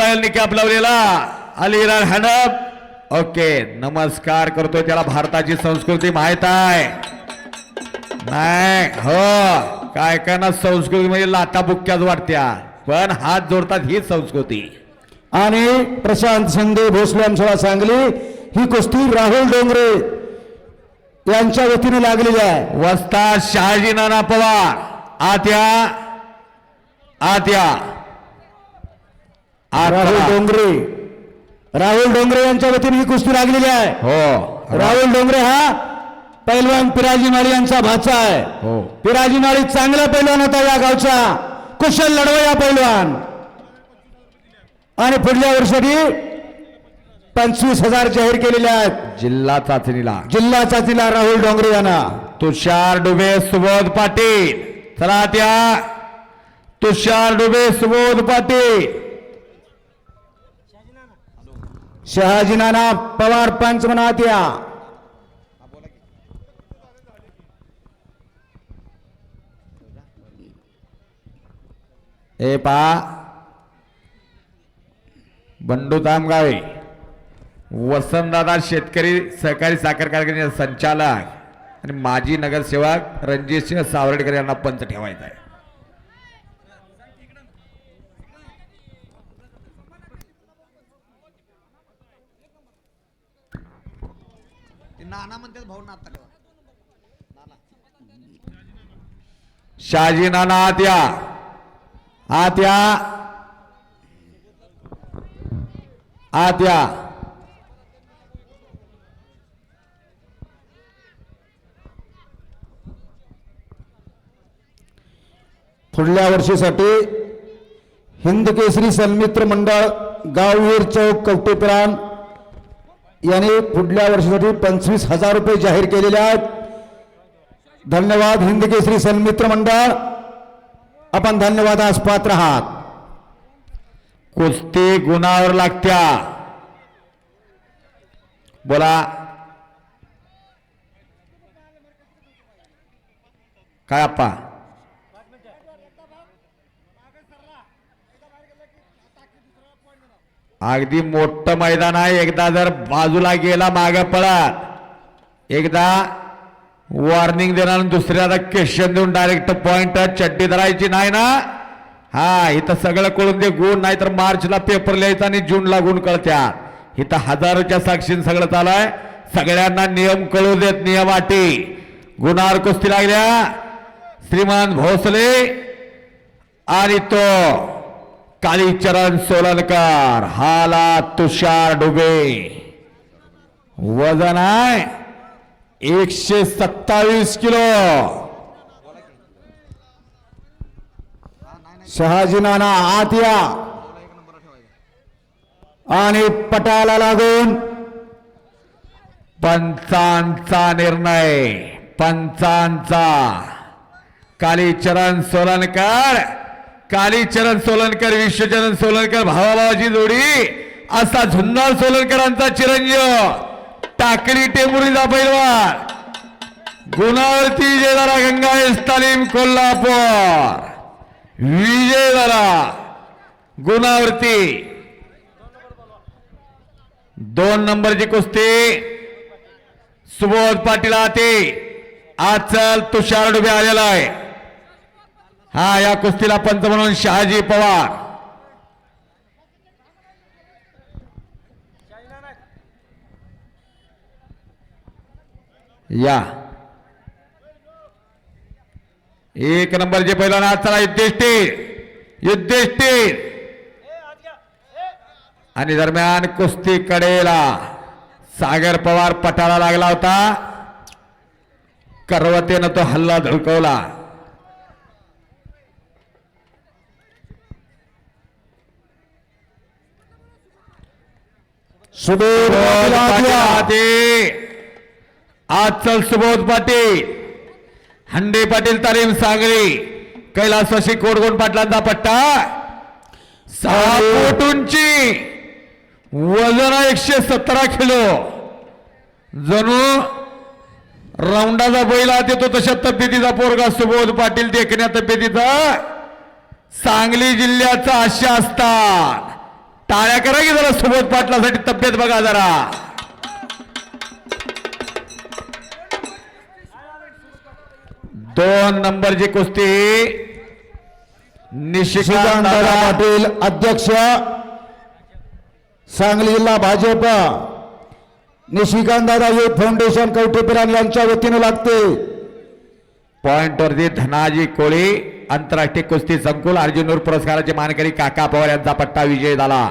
पायल निकाप लावलेला. अलिराज हडप ओके नमस्कार करतोय त्याला भारताची संस्कृती माहीत आहे. नाही हो काय काय ना संस्कृती म्हणजे लाटा बुक्क्याच वाटत्या पण हात जोडतात ही संस्कृती. आणि प्रशांत संदे भोसले आमच्याला सांगली ही कुस्ती राहुल डोंगरे यांच्या वतीने लागलेली आहे. वस्ताद शहाजी नाना पवार. आत्या आत्या. राहुल. डोंगरे. राहुल डोंगरे यांच्या वतीने ही कुस्ती लागलेली आहे. हो. राहुल डोंगरे हा पैलवान पिराजी माळी यांचा भाचा आहे. हो. पिराजी माळी चांगला पैलवान होता या गावचा. कुशल लढवया पैलवान. आणि पुढल्या वर्षी पंचवीस हजार जाहीर केलेले आहेत. जिल्हा चाचणीला. जिल्हा चाचीला राहुल डोंगरे यांना. तुषार डुबे सुबोध पाटील. चला त्या. तुषार डुबे सुबोध पाटील. शहाजी नाना पवार पंच म्हणत या ए पा बंडू तामगावे वसंतदादा शेतकरी सहकारी साखर कारखान्याचे संचालक आणि माजी नगरसेवक रणजितसिंह सावर्डेकर यांना पंच ठेवायचा आहे. नाना म्हणतात भाऊ नाता शहाजी नाना आत्या. आत्या. आत्या. पुढल्या वर्षीसाठी हिंद केसरी सन्मित्र मंडळ गाववीर चौक कवटेप्राण याने पुढल्या वर्षासाठी पंचवीस हजार रुपये जाहीर केलेले आहेत. धन्यवाद हिंद केसरी सन्मित्र मंडळ. आपण धन्यवादास पात्र आहात. कुस्ती गुणावर लागत्या. बोला. काय आप्पा? अगदी मोठं मैदान आहे. एकदा जर बाजूला गेला मागे पळा. एकदा वॉर्निंग देणार आणि दुसऱ्याला क्वेश्चन देऊन डायरेक्ट पॉइंट चड्डी धरायची नाही ना? हा इथं सगळं कळून दे. गुण नाही तर मार्चला पेपर लिहायचा आणि जूनला गुण कळत्या. इथं हजारोच्या साक्षीन सगळं चालू आहे सगळ्यांना नियम कळू देत नियम अटी गुणावर कुस्ती लागल्या. श्रीमान भोसले आणि तो कालीचरण सोलनकर हाला तुषार डुबे. वजन आहे एकशे सत्तावीस किलो. शहाजी नाना आत या आणि पटाला लागून पंचांचा निर्णय पंचांचा. कालीचरण सोलनकर कालीचरण सोलनकर विश्वचरण सोलनकर भावाभावाची जोडी. असा झुन्नर सोलनकरांचा चिरंजीव. टाकळी टेंबुरीचा पैलवान. गुणावरती विजयदारा गंगा तालीम कोल्हापूर. विजयदारा गुणावरती. दोन नंबरची कुस्ती. सुबोध पाटील आते. आजचल तुषार डुबे आलेला आहे. हा या कुस्तीला पंच म्हणून शहाजी पवार. या. एक नंबरचे पहिला ना चला युद्धेष्टी युद्धेष्टी आणि दरम्यान कुस्ती कडेला सागर पवार पटाला लागला होता. करवतेनं तो हल्ला धडकवला. सुबोध सुबोध पाटील पाटील आत या. आते. आज. चल सुबोध पाटील. हंडे पाटील तालीम सांगली. कैलासवासी कोडगोंड पाटलांचा पट्टा. सहा फूट उंची वजन एकशे सतरा किलो. जणू राऊंडाचा बैल आत येतो तशा तब्येतीचा पोरगा सुबोध पाटील देखण्या तब्येतीचा. सांगली जिल्ह्याचा आशा असतात टाळ्या करा की जरा सुबोध पाटलासाठी तब्येत बघा जरा. दोन नंबरची कुस्ती. निशिकांत श्रीकांत दादा पाटील अध्यक्ष सांगली जिल्हा भाजप. निशिकांत दादा युथ फाउंडेशन कवठेपिरान यांच्या वतीनं लागते. पॉइंट वरती धनाजी कोळी. आंतरराष्ट्रीय कुस्ती संकुल अर्जुनूर पुरस्काराचे मानकरी काका पवार यांचा पट्टा विजय झाला.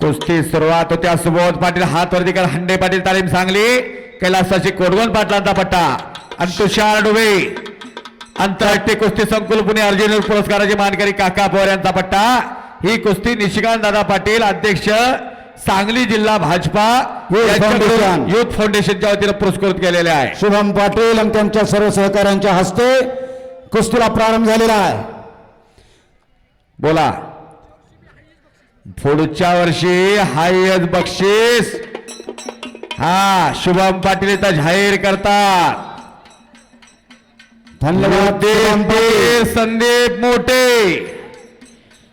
कुस्ती सुरुवात होत्या. सुबोध पाटील हात वरती कर. हंडे पाटील तालीम सांगली. कैलासाची कोडवण पाटलांचा पट्टा. आणि तुषार डुबे. आंतरराष्ट्रीय कुस्ती संकुल पुणे अर्जुनूर पुरस्काराचे मानकरी काका पवार यांचा पट्टा. ही कुस्ती निशिकांत दादा पाटील अध्यक्ष सांगली जिल्हा भाजपा. युथ फाउंडेशनच्या वतीनं पुरस्कृत केलेले आहे. शुभम पाटील आणि त्यांच्या सर्व सहकाऱ्यांच्या हस्ते कुस्तीला प्रारंभ झालेला आहे. बोला. पुढच्या वर्षी हायच बक्षीस. हा शुभम पाटील इथं जाहीर करतात. धन्यवाद संदीप मोठे.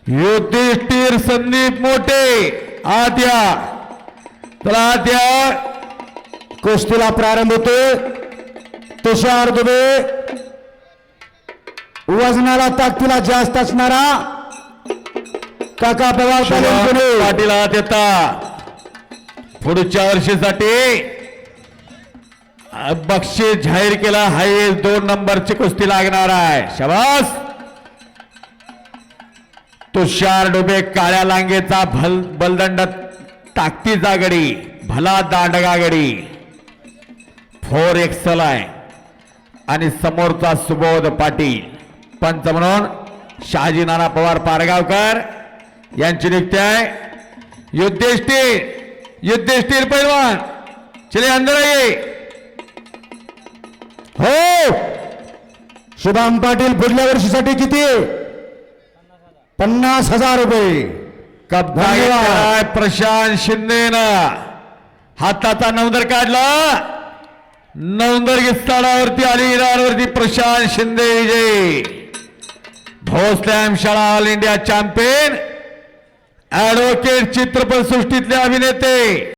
युधिष्ठिर संदीप मोठे. आत या चला आत या कुस्तीला प्रारंभ होतोय. तुषार दुबे वजनाला ताकदीला जास्त असणारा काका पवार. पाटील आत येतात पुढच्या वर्षीसाठी बक्षीस जाहीर केला. हाय दोन नंबरची कुस्ती लागणार आहे. शबास! तुषार डुबे काळ्या लांगेचा भल बलदंड ताकतीचा गडी भला दांडगा गडी. फोर एक्सल आहे. आणि समोरचा सुबोध पाटील. पंच म्हणून शहाजी नाना पवार पारगावकर यांची नियुक्ती आहे. युद्धेष्टीर युद्धेष्टीर पैलवान चले अंदर आइए हो! शुभम पाटील पुढल्या वर्षीसाठी किती? पन्नास हजार रुपये. कब्जा. घेतलाय प्रशांत शिंदेनं. हाताचा नवंदर काढला. नवंदर स्थानावरती आली इराणवरती प्रशांत शिंदे विजयी. भोसलॅम शाळा ऑल इंडिया चॅम्पियन. ऍडव्होकेट चित्रपट सृष्टीतले अभिनेते.